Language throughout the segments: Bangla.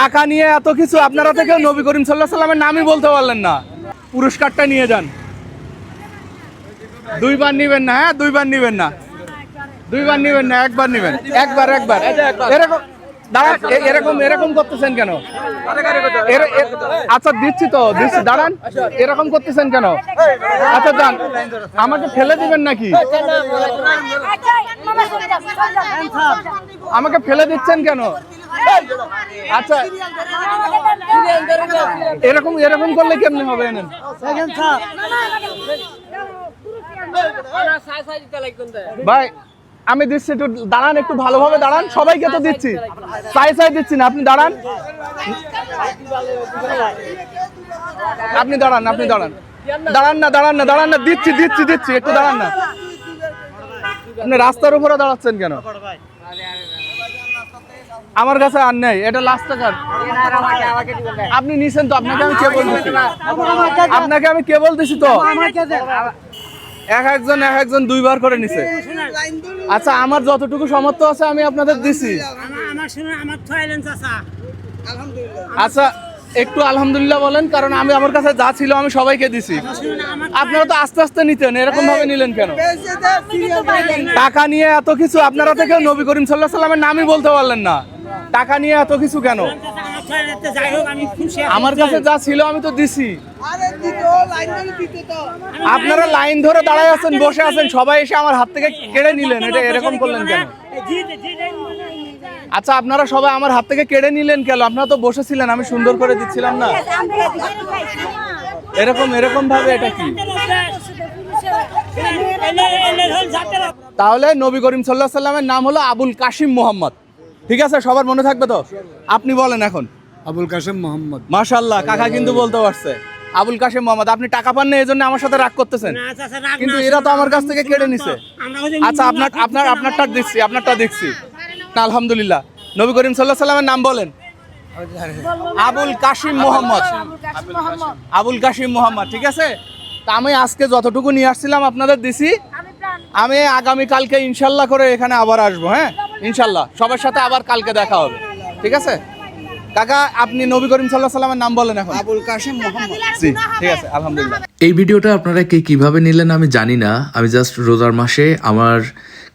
টাকা নিয়ে এত কিছু আপনারা থেকে নবী করিম সাল্লাহ সাল্লামের নামই বলতে পারলেন না। পুরস্কারটা নিয়ে যান। দুইবার নিবেন না হ্যাঁ? দুইবার নিবেন না। দুইবার নিবেন না, একবার নিবেন। একবার একবার। এরকম দাঁড়ান আচ্ছা দিচ্ছি তো দাঁড়ান। এরকম করতেছেন কেন? আচ্ছা যান। আমাকে ফেলে দিবেন নাকি? আমাকে ফেলে দিচ্ছেন কেন? আচ্ছা এরকম এরকম করলে কেমনি হবে এনেন ভাই, আমি দিচ্ছি একটু, দাঁড়ান একটু ভালোভাবে দাঁড়ান, সবাইকে তো দিচ্ছি। চাই চাই দিচ্ছি না, আপনি দাঁড়ান। আপনি দাঁড়ান আপনি দাঁড়ান। দাঁড়ান না দাঁড়ান না দাঁড়ান না, দিচ্ছি দিচ্ছি দিচ্ছি, একটু দাঁড়ান না। আপনি রাস্তার উপরে দাঁড়াচ্ছেন কেন? আমার কাছে আর নেই এটা লাস্ট টাকার আপনি নিছেন তো আপনাকে আমি কে বলতেছি? আপনাকে আমি কে বলতেছি তো? এক একজন এক একজন দুইবার করে নিছে। আচ্ছা আমার যতটুকু সামর্থ্য আছে আমি আপনাদের দিছি। আচ্ছা একটু আলহামদুলিল্লাহ বলেন, কারণ আমি আমার কাছে যা ছিল আমি সবাইকে দিছি। আপনারা তো আস্তে আস্তে নিতেন, এরকম ভাবে নিলেন কেন? টাকা নিয়ে এত কিছু আপনারা থেকে নবী করিম সাল্লাহ সাল্লামের নামই বলতে পারলেন না। টাকা নিয়ে এত কিছু কেন? আমার কাছে যা ছিল আমি তো দিছি। আপনারা লাইন ধরে দাঁড়ায় আছেন, বসে আছেন, সবাই এসে আমার হাত থেকে কেড়ে নিলেন, এটা এরকম করলেন কেন। আচ্ছা আপনারা সবাই আমার হাত থেকে কেড়ে নিলেন কেন? আপনারা তো বসেছিলেন আমি সুন্দর করে দিচ্ছিলাম না। এরকম এরকম ভাবে এটা কি। তাহলে নবী করিম সাল্লাহ সাল্লামের নাম হলো আবুল কাশিম মোহাম্মদ। ঠিক আছে সবার মনে থাকবে তো? আপনি বলেন এখন। আবুল কাশিম মোহাম্মদ। মাশাল্লাহ কাকা কিন্তু বলতে পারছে। আবুল কাশিম মোহাম্মদ আপনি টাকা পান না এই জন্য আমার সাথে রাগ করতেছেন। কিন্তু এরা তো আমার কাছ থেকে কেড়ে নিছে। আচ্ছা আপনার আপনার আপনারটা দেখছি আপনারটা দেখছি না আলহামদুলিল্লাহ। নবী করিম সাল্লাহ সাল্লামের নাম বলেন। আবুল কাশিম মোহাম্মদ। আবুল কাশিম মোহাম্মদ ঠিক আছে? তা আমি আজকে যতটুকু নিয়ে আসছিলাম আপনাদের দিছি আমি আগামী কালকে ইনশাল্লাহ করে এখানে আবার আসব হ্যাঁ? ইনশাল্লাহ সবার সাথে আবার কালকে দেখা হবে ঠিক আছে? কাকা আপনি নবী করিম সাল্লাহ সাল্লামের নাম বলেন এখন। আবুল কাশিম মোহাম্মদ। জি ঠিক আছে আলহামদুলিল্লাহ। এই ভিডিওটা আপনারা কে কীভাবে নিলেন আমি জানি না। আমি জাস্ট রোজার মাসে আমার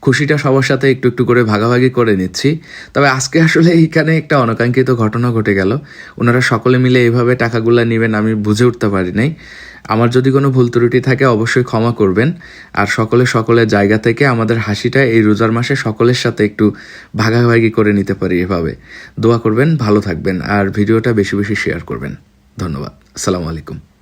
খুশিটা সবার সাথে একটু একটু করে ভাগাভাগি করে নিচ্ছি। তবে আজকে আসলে এইখানে একটা অনাকাঙ্ক্ষিত ঘটনা ঘটে গেল। ওনারা সকলে মিলে এইভাবে টাকাগুলো নেবেন আমি বুঝে উঠতে পারি নাই। আমার যদি কোনো ভুল ত্রুটি থাকে অবশ্যই ক্ষমা করবেন। আর সকলে সকলের জায়গা থেকে আমাদের হাসিটা এই রোজার মাসে সকলের সাথে একটু ভাগাভাগি করে নিতে পারি এভাবে। দোয়া করবেন, ভালো থাকবেন। আর ভিডিওটা বেশি বেশি শেয়ার করবেন। ধন্যবাদ। আসসালামু আলাইকুম।